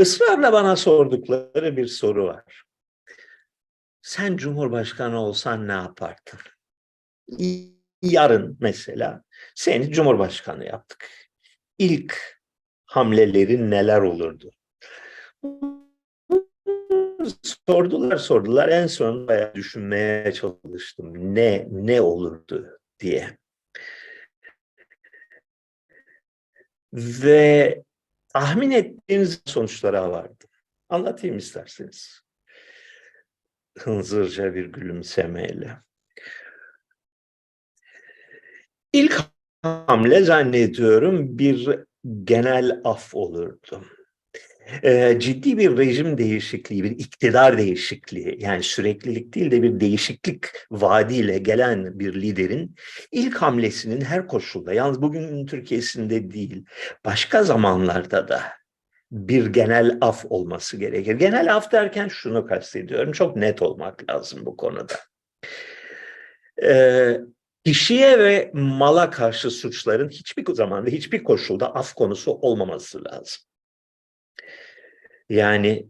ısrarla bana sordukları bir soru var. Sen Cumhurbaşkanı olsan ne yapardın? Yarın mesela seni Cumhurbaşkanı yaptık. İlk hamlelerin neler olurdu? Sordular sordular en son bayağı düşünmeye çalıştım. Ne ne olurdu diye. Ve tahmin ettiğiniz sonuçlara vardım. Anlatayım isterseniz. Hınzırca bir gülümsemeyle. İlk hamle zannediyorum bir genel af olurdu. Ciddi bir rejim değişikliği, bir iktidar değişikliği yani süreklilik değil de bir değişiklik vaadiyle gelen bir liderin ilk hamlesinin her koşulda yalnız bugün Türkiye'sinde değil başka zamanlarda da bir genel af olması gerekir. Genel af derken şunu kastediyorum çok net olmak lazım bu konuda. Ee, kişiye ve mala karşı suçların hiçbir zamanda hiçbir koşulda af konusu olmaması lazım. Yani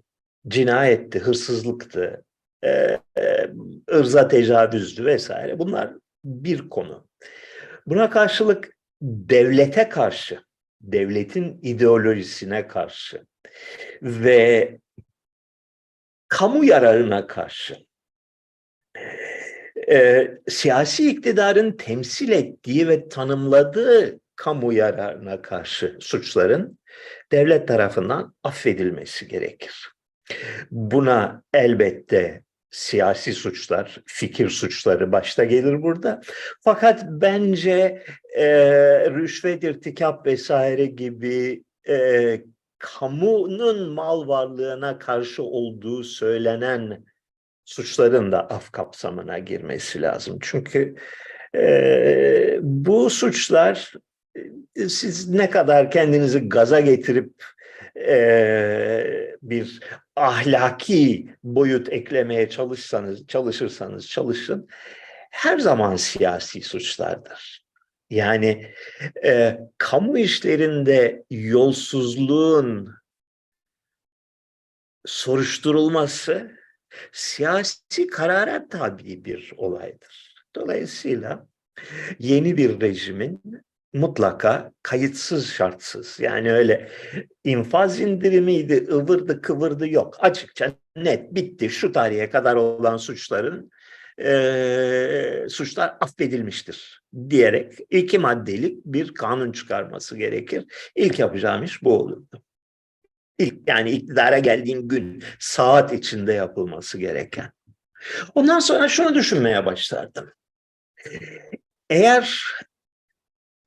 cinayetti, hırsızlıktı, e, e, ırza tecavüzdü vesaire. Bunlar bir konu. Buna karşılık devlete karşı, devletin ideolojisine karşı ve kamu yararına karşı e, siyasi iktidarın temsil ettiği ve tanımladığı kamu yararına karşı suçların devlet tarafından affedilmesi gerekir. Buna elbette siyasi suçlar, fikir suçları başta gelir burada. Fakat bence e, rüşvet, irtikap vesaire gibi e, kamunun mal varlığına karşı olduğu söylenen suçların da af kapsamına girmesi lazım. Çünkü e, bu suçlar siz ne kadar kendinizi gaza getirip e, bir ahlaki boyut eklemeye çalışsanız, çalışırsanız çalışın, her zaman siyasi suçlardır. Yani e, kamu işlerinde yolsuzluğun soruşturulması siyasi karara tabi bir olaydır. Dolayısıyla yeni bir rejimin mutlaka kayıtsız şartsız yani öyle infaz indirimiydi ıvırdı kıvırdı yok açıkça net bitti şu tarihe kadar olan suçların e, suçlar affedilmiştir diyerek iki maddelik bir kanun çıkarması gerekir. İlk yapacağım iş bu olurdu. İlk, yani iktidara geldiğim gün saat içinde yapılması gereken. Ondan sonra şunu düşünmeye başlardım. Eğer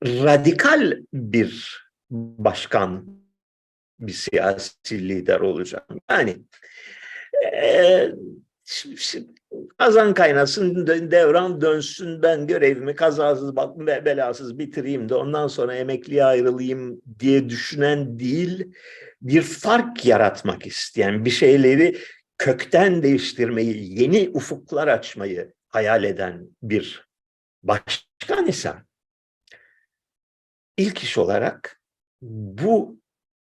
radikal bir başkan, bir siyasi lider olacağım. Yani e, kazan kaynasın, devran dönsün, ben görevimi kazasız ve belasız bitireyim de ondan sonra emekliye ayrılayım diye düşünen değil, bir fark yaratmak isteyen, bir şeyleri kökten değiştirmeyi, yeni ufuklar açmayı hayal eden bir başkan ise ilk iş olarak bu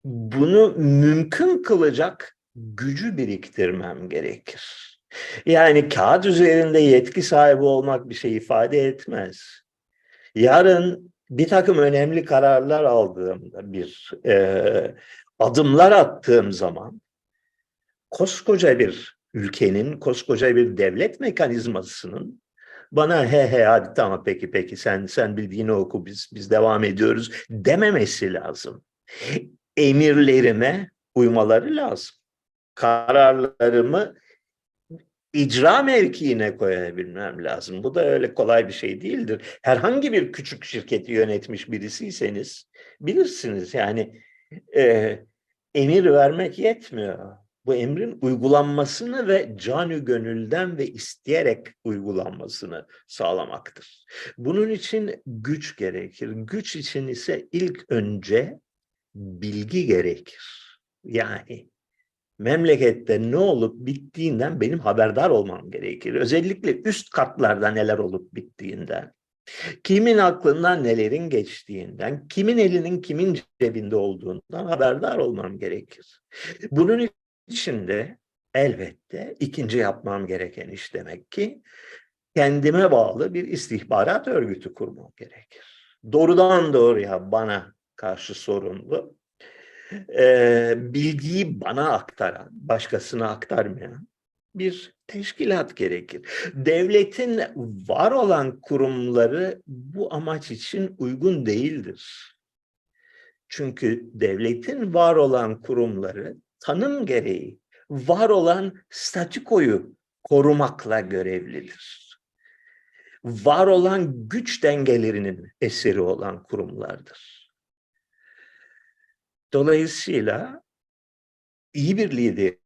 bunu mümkün kılacak gücü biriktirmem gerekir. Yani kağıt üzerinde yetki sahibi olmak bir şey ifade etmez. Yarın bir takım önemli kararlar aldığımda, bir e, adımlar attığım zaman koskoca bir ülkenin, koskoca bir devlet mekanizmasının bana he he hadi tamam peki peki sen sen bildiğini oku biz biz devam ediyoruz dememesi lazım. Emirlerime uymaları lazım. Kararlarımı icra mevkiine koyabilmem lazım. Bu da öyle kolay bir şey değildir. Herhangi bir küçük şirketi yönetmiş birisiyseniz bilirsiniz yani e, emir vermek yetmiyor bu emrin uygulanmasını ve canü gönülden ve isteyerek uygulanmasını sağlamaktır. Bunun için güç gerekir. Güç için ise ilk önce bilgi gerekir. Yani memlekette ne olup bittiğinden benim haberdar olmam gerekir. Özellikle üst katlarda neler olup bittiğinden. Kimin aklından nelerin geçtiğinden, kimin elinin kimin cebinde olduğundan haberdar olmam gerekir. Bunun de elbette ikinci yapmam gereken iş demek ki kendime bağlı bir istihbarat örgütü kurmam gerekir. Doğrudan doğruya bana karşı sorumlu, e, bilgiyi bana aktaran, başkasına aktarmayan bir teşkilat gerekir. Devletin var olan kurumları bu amaç için uygun değildir. Çünkü devletin var olan kurumları tanım gereği var olan statükoyu korumakla görevlidir. Var olan güç dengelerinin eseri olan kurumlardır. Dolayısıyla iyi bir liderin,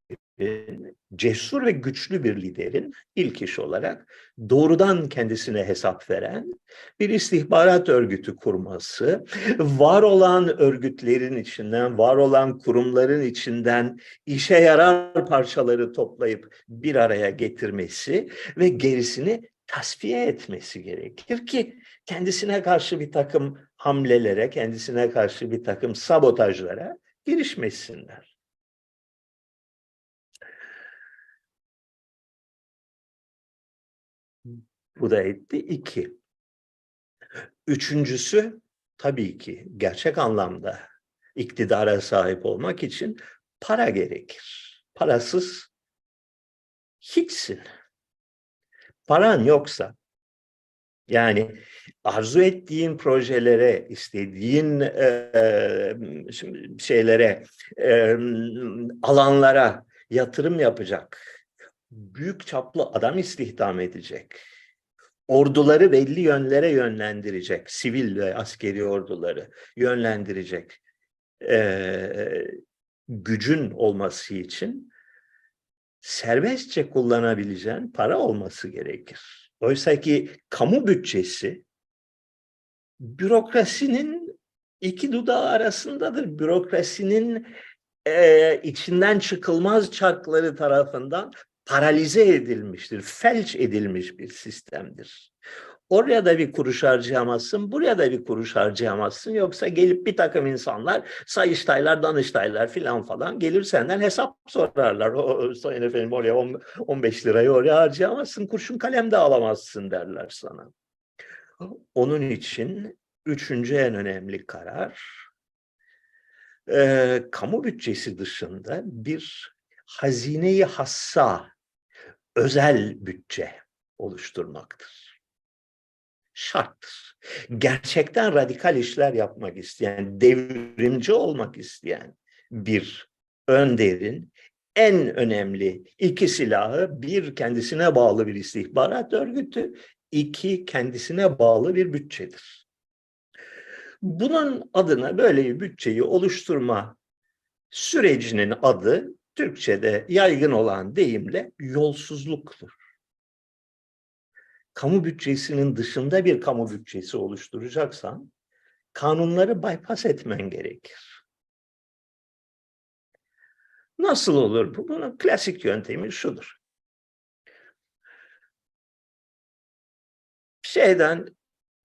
cesur ve güçlü bir liderin ilk iş olarak doğrudan kendisine hesap veren bir istihbarat örgütü kurması, var olan örgütlerin içinden, var olan kurumların içinden işe yarar parçaları toplayıp bir araya getirmesi ve gerisini tasfiye etmesi gerekir ki kendisine karşı bir takım hamlelere, kendisine karşı bir takım sabotajlara girişmesinler. Bu da etti iki. Üçüncüsü tabii ki gerçek anlamda iktidara sahip olmak için para gerekir. Parasız hiçsin. Paran yoksa yani arzu ettiğin projelere, istediğin e, şeylere, e, alanlara yatırım yapacak, büyük çaplı adam istihdam edecek, orduları belli yönlere yönlendirecek, sivil ve askeri orduları yönlendirecek e, gücün olması için serbestçe kullanabileceğin para olması gerekir. Oysa ki kamu bütçesi bürokrasinin iki dudağı arasındadır. Bürokrasinin e, içinden çıkılmaz çarkları tarafından paralize edilmiştir, felç edilmiş bir sistemdir. Oraya da bir kuruş harcayamazsın, buraya da bir kuruş harcayamazsın. Yoksa gelip bir takım insanlar, sayıştaylar, danıştaylar filan falan gelir senden hesap sorarlar. O, sayın efendim oraya 15 lirayı oraya harcayamazsın, kurşun kalem de alamazsın derler sana. Onun için üçüncü en önemli karar, e, kamu bütçesi dışında bir hazineyi hassa, özel bütçe oluşturmaktır. Şarttır. Gerçekten radikal işler yapmak isteyen, devrimci olmak isteyen bir önderin en önemli iki silahı bir kendisine bağlı bir istihbarat örgütü, iki kendisine bağlı bir bütçedir. Bunun adına böyle bir bütçeyi oluşturma sürecinin adı Türkçe'de yaygın olan deyimle yolsuzluktur. Kamu bütçesinin dışında bir kamu bütçesi oluşturacaksan kanunları bypass etmen gerekir. Nasıl olur bu? Bunun klasik yöntemi şudur. Şeyden,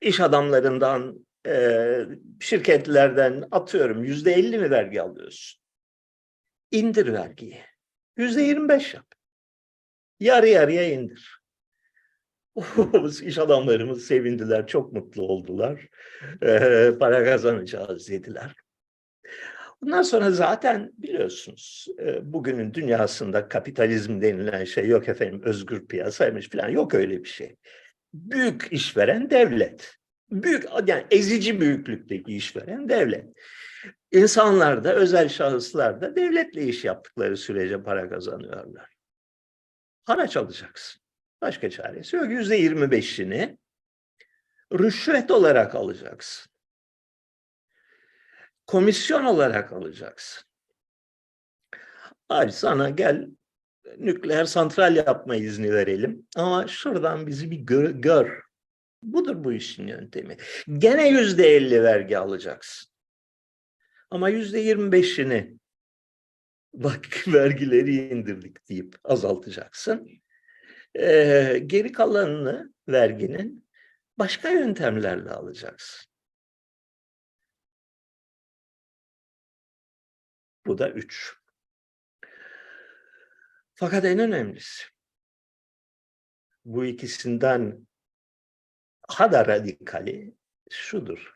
iş adamlarından, şirketlerden atıyorum yüzde elli mi vergi alıyorsun? İndir vergiyi. Yüzde yirmi beş yap. Yarı yarıya indir. İş adamlarımız sevindiler, çok mutlu oldular. Ee, para kazanacağız dediler. Bundan sonra zaten biliyorsunuz bugünün dünyasında kapitalizm denilen şey yok efendim özgür piyasaymış falan yok öyle bir şey. Büyük işveren devlet. Büyük yani ezici büyüklükteki işveren devlet. İnsanlar da, özel şahıslar da devletle iş yaptıkları sürece para kazanıyorlar. Haraç alacaksın. Başka çaresi yok. Yüzde yirmi beşini rüşvet olarak alacaksın. Komisyon olarak alacaksın. Abi sana gel nükleer santral yapma izni verelim. Ama şuradan bizi bir gör. gör. Budur bu işin yöntemi. Gene yüzde elli vergi alacaksın. Ama yüzde yirmi beşini bak vergileri indirdik deyip azaltacaksın. Ee, geri kalanını verginin başka yöntemlerle alacaksın. Bu da üç. Fakat en önemlisi bu ikisinden daha da radikali şudur.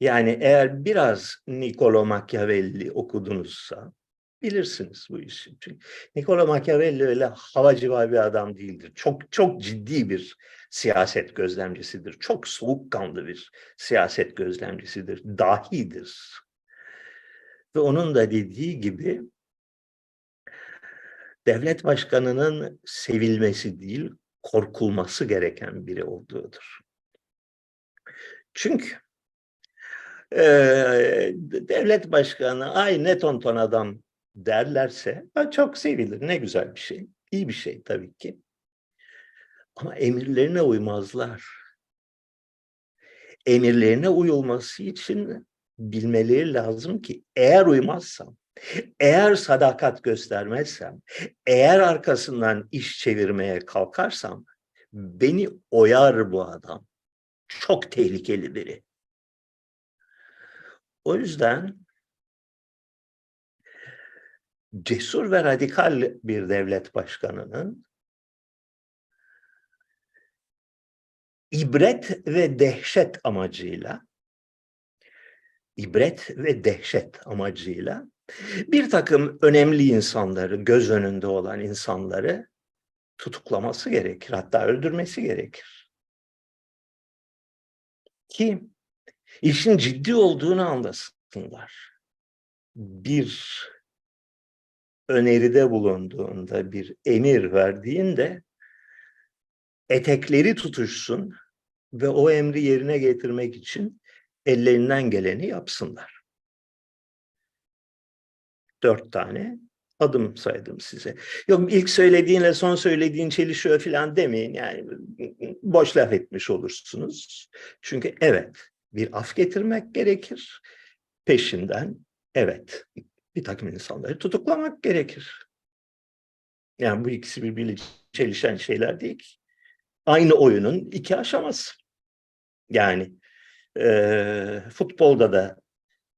Yani eğer biraz Niccolo Machiavelli okudunuzsa bilirsiniz bu işi. Çünkü Niccolo Machiavelli öyle havacıva bir adam değildir. Çok çok ciddi bir siyaset gözlemcisidir. Çok soğukkanlı bir siyaset gözlemcisidir. Dahidir. Ve onun da dediği gibi devlet başkanının sevilmesi değil, korkulması gereken biri olduğudur. Çünkü e, devlet başkanı ay ne tonton adam derlerse çok sevilir. Ne güzel bir şey. İyi bir şey tabii ki. Ama emirlerine uymazlar. Emirlerine uyulması için bilmeleri lazım ki eğer uymazsam, eğer sadakat göstermezsem, eğer arkasından iş çevirmeye kalkarsam beni oyar bu adam. Çok tehlikeli biri. O yüzden cesur ve radikal bir devlet başkanının ibret ve dehşet amacıyla ibret ve dehşet amacıyla bir takım önemli insanları, göz önünde olan insanları tutuklaması gerekir. Hatta öldürmesi gerekir. Ki işin ciddi olduğunu anlasınlar. Bir öneride bulunduğunda, bir emir verdiğinde etekleri tutuşsun ve o emri yerine getirmek için ellerinden geleni yapsınlar. Dört tane adım saydım size. Yok ilk söylediğinle son söylediğin çelişiyor falan demeyin. Yani boş laf etmiş olursunuz. Çünkü evet bir af getirmek gerekir. Peşinden evet bir takım insanları tutuklamak gerekir. Yani bu ikisi birbiriyle çelişen şeyler değil ki. Aynı oyunun iki aşaması. Yani e, futbolda da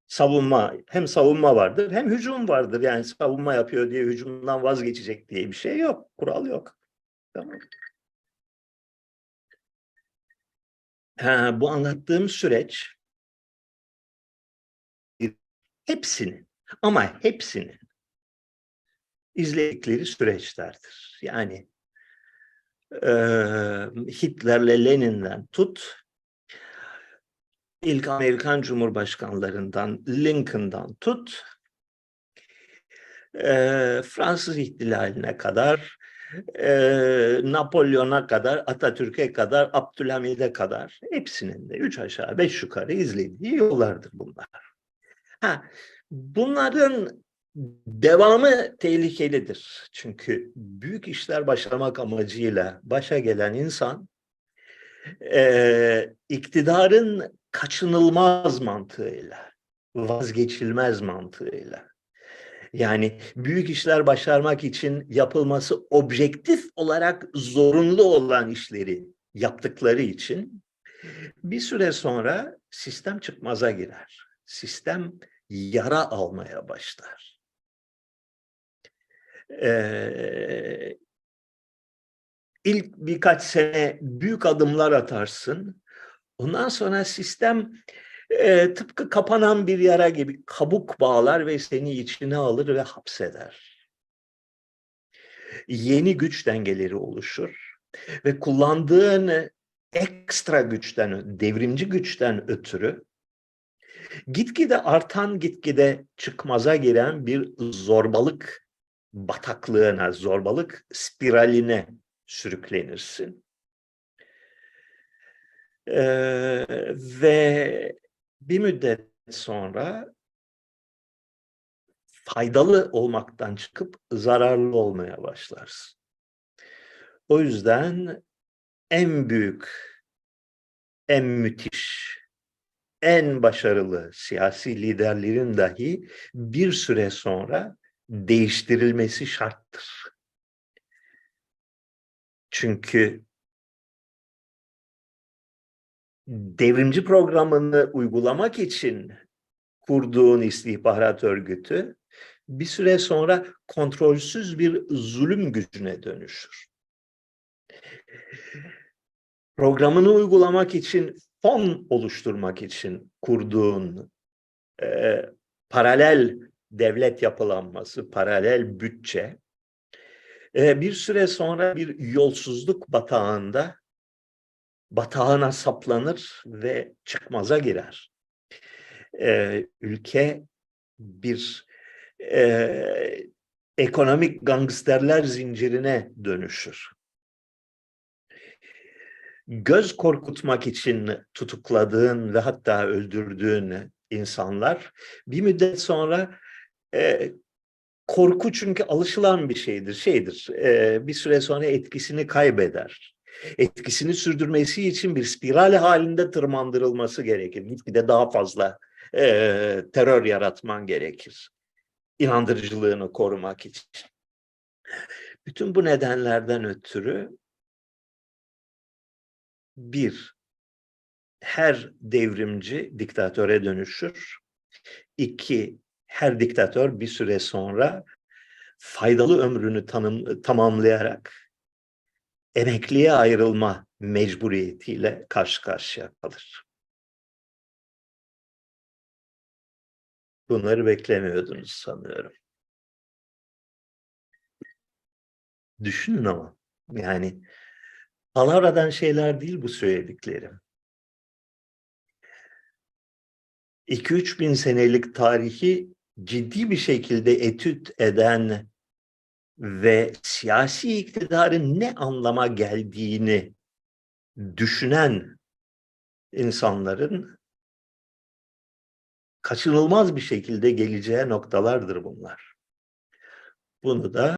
savunma hem savunma vardır hem hücum vardır. Yani savunma yapıyor diye hücumdan vazgeçecek diye bir şey yok. Kural yok. Tamam. Ha, bu anlattığım süreç hepsinin ama hepsinin izledikleri süreçlerdir. Yani e, Hitler'le Lenin'den tut ilk Amerikan Cumhurbaşkanlarından Lincoln'dan tut e, Fransız ihtilaline kadar e, Napolyon'a kadar Atatürk'e kadar Abdülhamid'e kadar hepsinin de üç aşağı beş yukarı izlediği yollardır bunlar. Ha, bunların devamı tehlikelidir. Çünkü büyük işler başlamak amacıyla başa gelen insan e, iktidarın kaçınılmaz mantığıyla, vazgeçilmez mantığıyla. Yani büyük işler başarmak için yapılması objektif olarak zorunlu olan işleri yaptıkları için bir süre sonra sistem çıkmaza girer. Sistem yara almaya başlar. Ee, ilk birkaç sene büyük adımlar atarsın. Ondan sonra sistem e, tıpkı kapanan bir yara gibi kabuk bağlar ve seni içine alır ve hapseder. Yeni güç dengeleri oluşur ve kullandığın ekstra güçten, devrimci güçten ötürü gitgide artan, gitgide çıkmaza giren bir zorbalık bataklığına, zorbalık spiraline sürüklenirsin. Ee, ve bir müddet sonra faydalı olmaktan çıkıp zararlı olmaya başlarsın. O yüzden en büyük, en müthiş, en başarılı siyasi liderlerin dahi bir süre sonra değiştirilmesi şarttır. Çünkü devrimci programını uygulamak için kurduğun istihbarat örgütü bir süre sonra kontrolsüz bir zulüm gücüne dönüşür. Programını uygulamak için fon oluşturmak için kurduğun e, paralel devlet yapılanması, paralel bütçe e, bir süre sonra bir yolsuzluk batağında batağına saplanır ve çıkmaza girer. E, ülke bir e, ekonomik gangsterler zincirine dönüşür. Göz korkutmak için tutukladığın ve hatta öldürdüğün insanlar bir müddet sonra e, korku çünkü alışılan bir şeydir, şeydir. E, bir süre sonra etkisini kaybeder. Etkisini sürdürmesi için bir spiral halinde tırmandırılması gerekir. Gitgide daha fazla e, terör yaratman gerekir. İnandırıcılığını korumak için. Bütün bu nedenlerden ötürü bir, her devrimci diktatöre dönüşür. İki, her diktatör bir süre sonra faydalı ömrünü tanım, tamamlayarak emekliye ayrılma mecburiyetiyle karşı karşıya kalır. Bunları beklemiyordunuz sanıyorum. Düşünün ama yani palavradan şeyler değil bu söylediklerim. 2-3 bin senelik tarihi ciddi bir şekilde etüt eden ve siyasi iktidarın ne anlama geldiğini düşünen insanların kaçınılmaz bir şekilde geleceği noktalardır bunlar. Bunu da